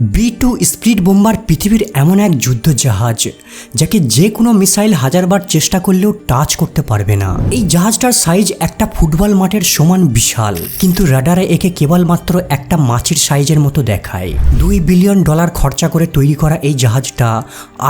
B two speed bomber পৃথিবীর এমন এক যুদ্ধ জাহাজ যাকে যে কোনো মিসাইল হাজারবার চেষ্টা করলেও টাচ করতে পারবে না। এই জাহাজটার সাইজ একটা ফুটবল মাঠের সমান বিশাল, কিন্তু রাডারে একে কেবলমাত্র একটা মাছের সাইজের মতো দেখায়। দুই বিলিয়ন ডলার খরচা করে তৈরি করা এই জাহাজটা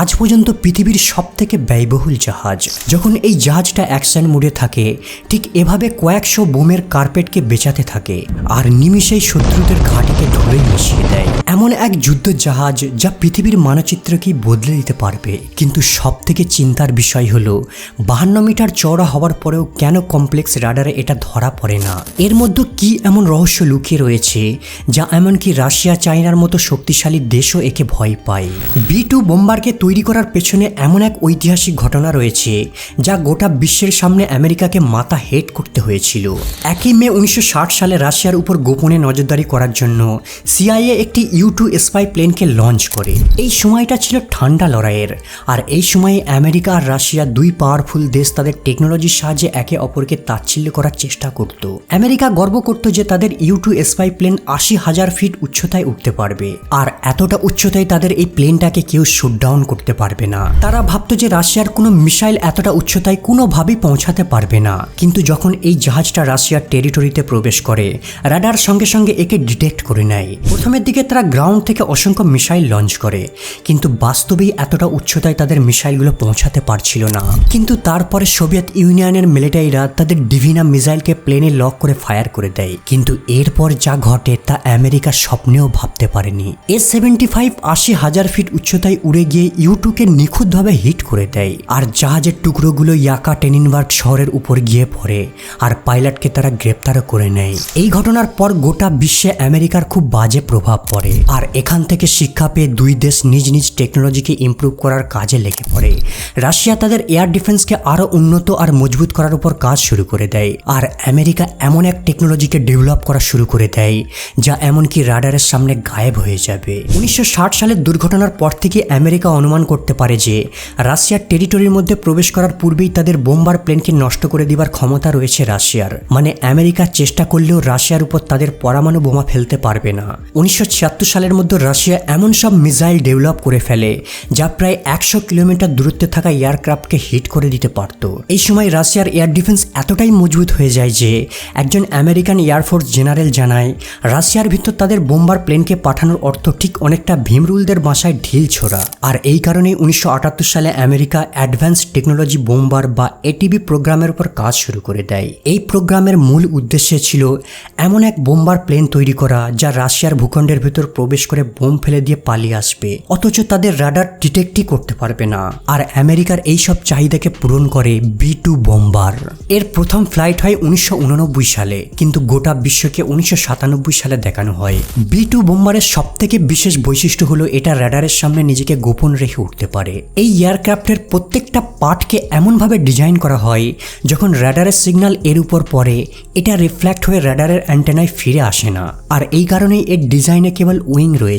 আজ পর্যন্ত পৃথিবীর সব থেকে ব্যয়বহুল জাহাজ। যখন এই জাহাজটা অ্যাকশন মোডে থাকে, ঠিক এভাবে কয়েকশো বোমের কার্পেটকে বেচাতে থাকে, আর নিমিষেই শত্রুদের ঘাটিকে ধরে মিশিয়ে দেয়। এমন এক যুদ্ধ জাহাজ যা পৃথিবীর মানচিত্রকেই বদলে দিতে পারবে। কিন্তু সব থেকে চিন্তার বিষয় হলো, বাহান্ন মিটার চওড়া হওয়ার পরেও কেন কমপ্লেক্স রাডারে এটা ধরা পড়ে না? এর মধ্যে কি এমন রহস্য লুকিয়ে রয়েছে, যা এমনকি রাশিয়া, চায়নার মতো শক্তিশালী দেশও একে ভয় পায়? বি টু বোম্বারকে তৈরি করার পেছনে এমন এক ঐতিহাসিক ঘটনা রয়েছে, যা গোটা বিশ্বের সামনে আমেরিকাকে মাথা হেট করতে হয়েছিল। একই মে উনিশশো ষাট সালে রাশিয়ার উপর গোপনে নজরদারি করার জন্য সিআইএ একটি ইউ টু স্পাই প্লেনকে লঞ্চ করে। এই সময়টা ছিল ঠান্ডা লড়াইয়ের। আর এই সময়ে আমেরিকা আর রাশিয়া দুই পাওয়ারফুল দেশ তাদের টেকনোলজির সাহায্যে একে অপরকে তাচ্ছিল্য করার চেষ্টা করত। আমেরিকা গর্ব করত যে তাদের ইউ টু স্পাই প্লেন আশি হাজার ফিট উচ্চতায় উঠতে পারবে। আর এতটা উচ্চতায় তাদের এই প্লেনটাকে কেউ শুট ডাউন করতে পারবে না। তারা ভাবতো যে রাশিয়ার কোনো মিসাইল এতটা উচ্চতায় কোনোভাবেই পৌঁছাতে পারবে না। কিন্তু যখন এই জাহাজটা রাশিয়ার টেরিটরিতে প্রবেশ করে রাডার সঙ্গে সঙ্গে একে ডিটেক্ট করে নেয়। প্রথমের দিকে তারা গ্রাউন্ড থেকে অসংখ্য মিসাইল লঞ্চ করে, কিন্তু বাস্তবেই এতটা উচ্চতায় তাদের মিসাইলগুলো পৌঁছাতে পারছিল না। কিন্তু তারপরে সোভিয়েত ইউনিয়নের মিলিটারিরা তাদের ডিভিনা মিসাইলকে প্লেনে লক করে ফায়ার করে দেয়। কিন্তু এরপর যা ঘটে তা আমেরিকা স্বপ্নেও ভাবতে পারেনি। এস সেভেন্টি ফাইভ আশি হাজার ফিট উচ্চতায় উড়ে গিয়ে ইউটুকে নিখুঁতভাবে হিট করে দেয়, আর জাহাজের টুকরোগুলো ইয়াকা টেনিনবার্গ শহরের উপর গিয়ে পড়ে, আর পাইলটকে তারা গ্রেপ্তারও করে নেয়। এই ঘটনার পর গোটা বিশ্বে আমেরিকার খুব বাজে প্রভাব পড়ে, আর এখান থেকে শিক্ষা পেয়ে দুই দেশ নিজ নিজ টেকনোলজিকে ইমপ্রুভ করার কাজে লেগে পড়ে। রাশিয়া তাদের এয়ার ডিফেন্সকে আরও উন্নত আর মজবুত করার উপর কাজ শুরু করে দেয়। আর আমেরিকা এমন এক টেকনোলজিকে ডেভেলপ করা শুরু করে দেয়, যা এমনকি রাডারের সামনে গায়েব হয়ে যাবে। উনিশশো ষাট সালের দুর্ঘটনার পর থেকে আমেরিকা অনুমান করতে পারে যে, রাশিয়ার টেরিটরির মধ্যে প্রবেশ করার পূর্বেই তাদের বোম্বার প্লেনকে নষ্ট করে দেবার ক্ষমতা রয়েছে রাশিয়ার। মানে আমেরিকা চেষ্টা করলেও রাশিয়ার উপর তাদের পরমাণু বোমা ফেলতে পারবে না। উনিশশো ছিয়াত্তর সালের মধ্যে রাশিয়া এমন সব মিসাইল ডেভেলপ করে ফেলে, যা প্রায় একশো কিলোমিটার দূরত্বে থাকা এয়ারক্রাফটকে হিট করে দিতে পারত। এই সময় রাশিয়ার এয়ার ডিফেন্স এতটাই মজবুত হয়ে যায় যে, একজন আমেরিকান এয়ারফোর্স জেনারেল জানায়, রাশিয়ার ভিতর তাদের বোম্বার প্লেনকে পাঠানোর অর্থ ঠিক অনেকটা ভীমরুলদের বাসায় ঢিল ছোড়া। আর এই কারণেই উনিশশো আটাত্তর সালে আমেরিকা অ্যাডভান্স টেকনোলজি বোম্বার বা এটিবি প্রোগ্রামের উপর কাজ শুরু করে দেয়। এই প্রোগ্রামের মূল উদ্দেশ্য ছিল এমন এক বোম্বার প্লেন তৈরি করা, যা রাশিয়ার ভূখণ্ডের ভিতর প্রবেশ করে বোম ফেলে দিয়ে পালিয়ে আসবে। অথচ তাদের রাডার ডিটেক্টই করতে পারবে না। আর আমেরিকার এই সব চাহিদাকে পূরণ করে বি টু বোম্বার। এর প্রথম ফ্লাইট হয় উনিশশো উননব্বই সালে, কিন্তু গোটা বিশ্বকে উনিশশো সাতানব্বই সালে দেখানো হয়। বি টু বোম্বারের সব থেকে বিশেষ বৈশিষ্ট্য হলো এটা রাডারের সামনে নিজেকে গোপন রেখে উঠতে পারে। এই এয়ারক্রাফটের প্রত্যেকটা পার্টকে এমনভাবে ডিজাইন করা হয়, যখন রাডারের সিগন্যাল এর উপর পড়ে, এটা রিফ্লেক্ট হয়ে রাডারের অ্যান্টেনায় ফিরে আসে না। আর এই কারণেই এর ডিজাইনে কেবল উইং রয়েছে।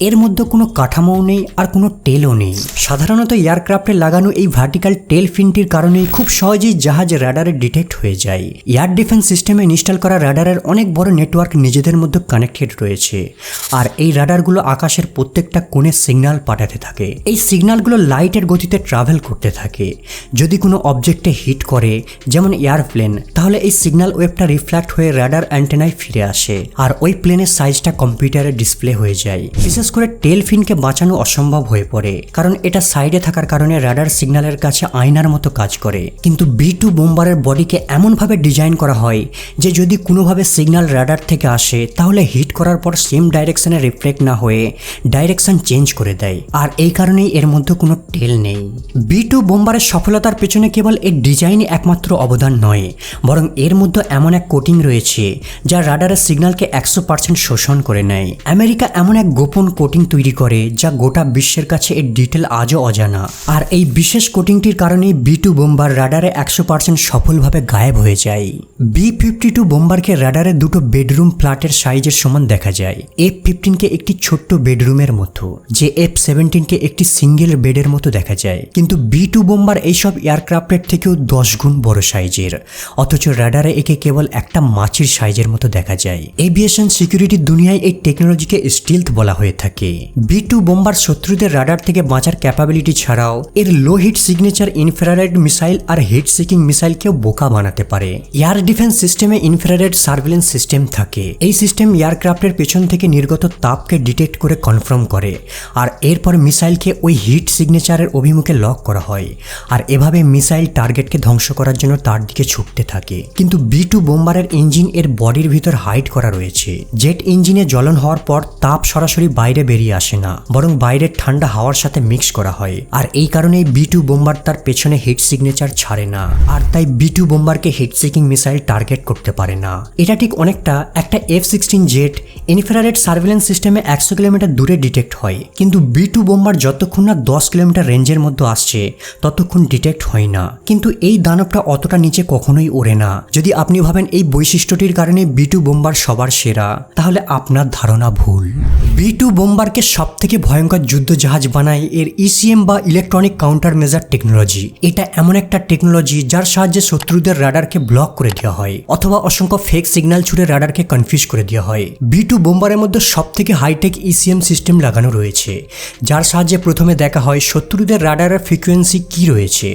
এর মধ্যে কোনো কাঠামোও নেই আর কোনো টেলও নেই। সাধারণত এয়ারক্রাফটে লাগানো এই ভার্টিক্যাল টেল ফিনটির কারণেই খুব সহজেই জাহাজ রাডারে ডিটেক্ট হয়ে যায়। এয়ার ডিফেন্স সিস্টেমে ইনস্টল করা রাডারের অনেক বড় নেটওয়ার্ক নিজেদের মধ্যে কানেক্টেড রয়েছে। আর এই রাডারগুলো আকাশের প্রত্যেকটা কোণে সিগন্যাল পাঠাতে থাকে। এই সিগন্যালগুলো লাইটের গতিতে ট্রাভেল করতে থাকে। যদি কোনো অবজেক্টে হিট করে, যেমন এয়ারপ্লেন, তাহলে এই সিগন্যাল ওয়েবটা রিফ্লেক্ট হয়ে রাডার অ্যান্টেনায় ফিরে আসে। আর ওই প্লেনের সাইজটা কম্পিউটারে ডিসপ্লে হয়ে যায়। বিশেষ করে টেল ফিনকে বাঁচানো অসম্ভব হয়ে পড়ে, কারণ এটা সাইডে থাকার কারণে রাডার সিগন্যালের কাছে আয়নার মতো কাজ করে। কিন্তু বি টু বোম্বারের বডিকে এমনভাবে ডিজাইন করা হয় যে যদি কোনোভাবে সিগন্যাল রাডার থেকে আসে, তাহলে হিট করার পর সেম ডাইরেকশনে রিফ্লেক্ট না হয়ে ডাইরেকশন চেঞ্জ করে দেয়। আর এই কারণেই এর মধ্যে কোনো টেল নেই। বি টু বোম্বারের সফলতার পেছনে কেবল এর ডিজাইনই একমাত্র অবদান নয়, বরং এর মধ্যে এমন এক কোটিং রয়েছে, যা রাডারের সিগন্যালকে একশো পার্সেন্ট শোষণ করে নেয়। আমেরিকা এমন এক গোপন কোটিং তৈরি করে, যা গোটা বিশ্বের কাছে এর ডিটেল আজও অজানা। আর এই বিশেষ কোটিংটির কারণেই বি টু বোম্বার রাডারে একশো পার্সেন্ট সফলভাবে গায়েব হয়ে যায়। বি ফিফটি টু বোম্বারকে রাডারে দুটো বেডরুম ফ্ল্যাটের সাইজের সমান দেখা যায়। এফ ফিফটিনকে একটি ছোট্ট বেডরুমের মতো, যে এফ সেভেন্টিনকে একটি সিঙ্গেল বেডের মতো দেখা যায়। কিন্তু বি টু বোম্বার এইসব এয়ারক্রাফটের থেকেও দশ গুণ বড় সাইজের। অথচ রাডারে একে কেবল একটা মাছির সাইজের মতো দেখা যায়। এভিয়েশন সিকিউরিটির দুনিয়ায় এই টেকনোলজিকে স্টিলথ বলা হয়ে থাকে। বি টু বোম্বার শত্রুদের রাডার থেকে বাঁচার ক্যাপাবিলিটি ছাড়াও এর low heat signature infrared missile আর হিট সিকিং মিসাইলকেও বোকা বানাতে পারে। এয়ার ডিফেন্স সিস্টেমে ইনফ্রারেড সার্ভিলেন্স সিস্টেম থাকে। এই সিস্টেম এয়ারক্রাফটের পেছন থেকে নির্গত তাপকে ডিটেক্ট করে কনফার্ম করে। আর এরপর মিসাইলকে ওই হিট সিগনেচারের অভিমুখে লক করা হয় আর এভাবে মিসাইল টার্গেটকে ধ্বংস করার জন্য তার দিকে ছুটতে থাকে। কিন্তু বি টু বোম্বারের ইঞ্জিন এর বডির ভিতর হাইড করা রয়েছে। জেট ইঞ্জিনে জ্বলন হওয়ার পর তাপ সরাসরি বাইরে বেরিয়ে আসে না, বরং বাইরের ঠান্ডা হাওয়ার সাথে মিক্স করা হয়। আর এই কারণেই বি টু বোম্বার তার পেছনে হিট সিগনেচার ছাড়ে না। আর তাই বি টু বোম্বারকে হিট সিকিং মিসাইল টার্গেট করতে পারে না। এটা ঠিক অনেকটা একটা F sixteen jet infrared surveillance সিস্টেমে একশো কিলোমিটার দূরে ডিটেক্ট হয়। কিন্তু বি টু বোম্বার যতক্ষণ না দশ কিলোমিটার রেঞ্জের মধ্যে আসছে, ততক্ষণ ডিটেক্ট হয় না। কিন্তু এই দানবটা অতটা নিচে কখনোই ওড়ে না। যদি আপনি ভাবেন এই বৈশিষ্ট্যটির কারণে বিটু বোম্বার সবার সেরা, তাহলে আপনার ধারণা ভুল। বি টু বোম্বারকে সব থেকে ভয়ঙ্কর যুদ্ধ জাহাজ বানায় এর ইসিএম বা ইলেকট্রনিক কাউন্টার মেজার টেকনোলজি এটা এমন একটা টেকনোলজি যার সাহায্যে শত্রুদের রাডারকে ব্লক করে দেওয়া হয়, অথবা অসংখ্য ফেক সিগন্যাল ছুড়ে রাডারকে কনফিউজ করে দেওয়া হয়। বি টু বোম্বারের মধ্যে সব থেকে হাইটেক ইসিএম সিস্টেম লাগানো রয়েছে, যার সাহায্যে প্রথমে দেখা হয় শত্রুদের রাডারের ফ্রিকোয়েন্সি কি রয়েছে।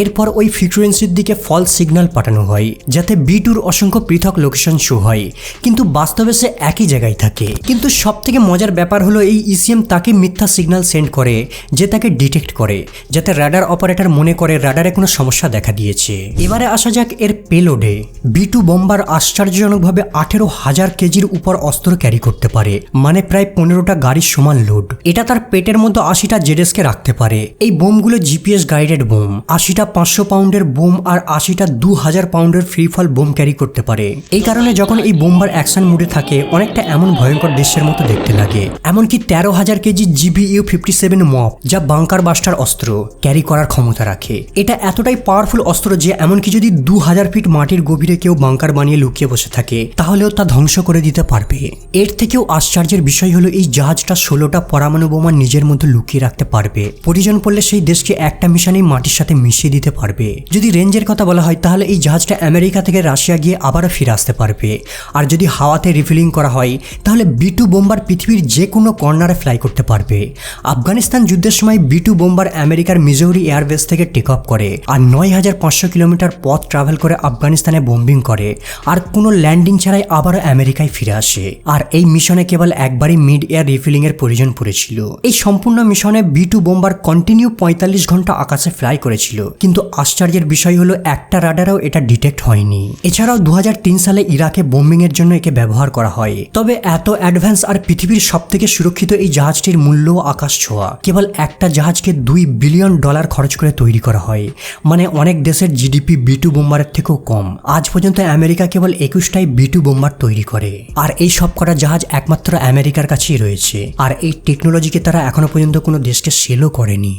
এরপর ওই ফ্রিকোয়েন্সির দিকে ফলস সিগন্যাল পাঠানো হয়, যাতে বি টুর অসংখ্য পৃথক লোকেশন শো হয়, কিন্তু বাস্তবে সে একই জায়গায় থাকে। কিন্তু সব থেকে মজার ব্যাপার হলো এই ইসিএম তাকে মিথ্যা সিগন্যাল সেন্ড করে, যে তাকে ডিটেক্ট করে, যাতে রাডার অপারেটর মনে করে রাডারে কোনো সমস্যা দেখা দিয়েছে। এবারে আসা যাক এর পেলোডে বি টু বোম্বার আশ্চর্যজনকভাবে আঠেরো হাজার কেজির উপর অস্ত্র ক্যারি করতে পারে মানে প্রায় পনেরোটা গাড়ির সমান লোড এটা তার পেটের মধ্যে আশিটা জেডেসকে রাখতে পারে। এই বোমগুলো জিপিএস গাইডেড বোম। আশিটা পাঁচশো পাউন্ডের বোম আর আশিটা দু হাজার পাউন্ডের ফ্রি ফল বোম ক্যারি করতে পারে। এই কারণে যখন এই বোম্বার অ্যাকশন মুডে থাকে, অনেকটা এমন ভয়ঙ্কর দৃশ্যের মতো দেখতে লাগে। এমনকি তেরো হাজার KG GB U fifty seven MOP যা বাংকার বাস্টার অস্ত্র ক্যারি করার ক্ষমতা রাখে। এটা এতটাই পাওয়ারফুল অস্ত্র যে এমনকি যদি দু হাজার ফিট মাটির গভীরে কেউ বাংকার বানিয়ে লুকিয়ে বসে থাকে, তাহলেও তা ধ্বংস করে দিতে পারবে। এর থেকেও আশ্চর্যের বিষয় হলো এই জাহাজটা ষোলোটা পরমাণু বোমা নিজের মধ্যে লুকিয়ে রাখতে পারবে। প্রয়োজন পড়লে সেই দেশকে একটা মিশনেই মাটির সাথে মিশিয়ে দিতে পারবে। যদি রেঞ্জের কথা বলা হয়, তাহলে এই জাহাজটা আমেরিকা থেকে রাশিয়া গিয়ে আবারও ফিরে আসতে পারবে। আর যদি হাওয়াতে রিফিলিং করা হয়, তাহলে বিটু বোম্বার পৃথিবীর যে কোনো কর্নারে ফ্লাই করতে পারবে। আফগানিস্তান যুদ্ধের সময় B two bomber America Missouri airbase থেকে টেক অফ করে আর নয় হাজার পাঁচশো কিলোমিটার পথ ট্রাভেল করে আফগানিস্তানে বোম্বিং করে। আর কোনো ল্যান্ডিং ছাড়াই আবারও আমেরিকায় ফিরে আসে। আর এই মিশনে কেবল একবারই মিড এয়ার রিফিলিং এর প্রয়োজন পড়েছিল। এই সম্পূর্ণ মিশনে বিটু বোম্বার কন্টিনিউ পঁয়তাল্লিশ ঘণ্টা আকাশে ফ্লাই করেছিল। কিন্তু আশ্চর্যের বিষয় হলো একটা রাডারও এটা ডিটেক্ট হয়নি। এছাড়াও দু হাজার তিন সালে ইরাকে বোম্বিং এর জন্য একে ব্যবহার করা হয়। তবে এত অ্যাডভান্স আর পৃথিবীর সব থেকে সুরক্ষিত এই জাহাজটির মূল্য আকাশ ছোঁয়া। কেবল একটা জাহাজকে দুই বিলিয়ন ডলার খরচ করে তৈরি করা হয়। মানে অনেক দেশের জিডিপি বিটু বোম্বারের থেকেও কম। আজ পর্যন্ত আমেরিকা কেবল একুশটাই বিটু বোম্বার তৈরি করে। আর এই সব কটা জাহাজ একমাত্র আমেরিকার কাছেই রয়েছে। আর এই টেকনোলজিকে তারা এখনও পর্যন্ত কোনো দেশকে সেলও করেনি।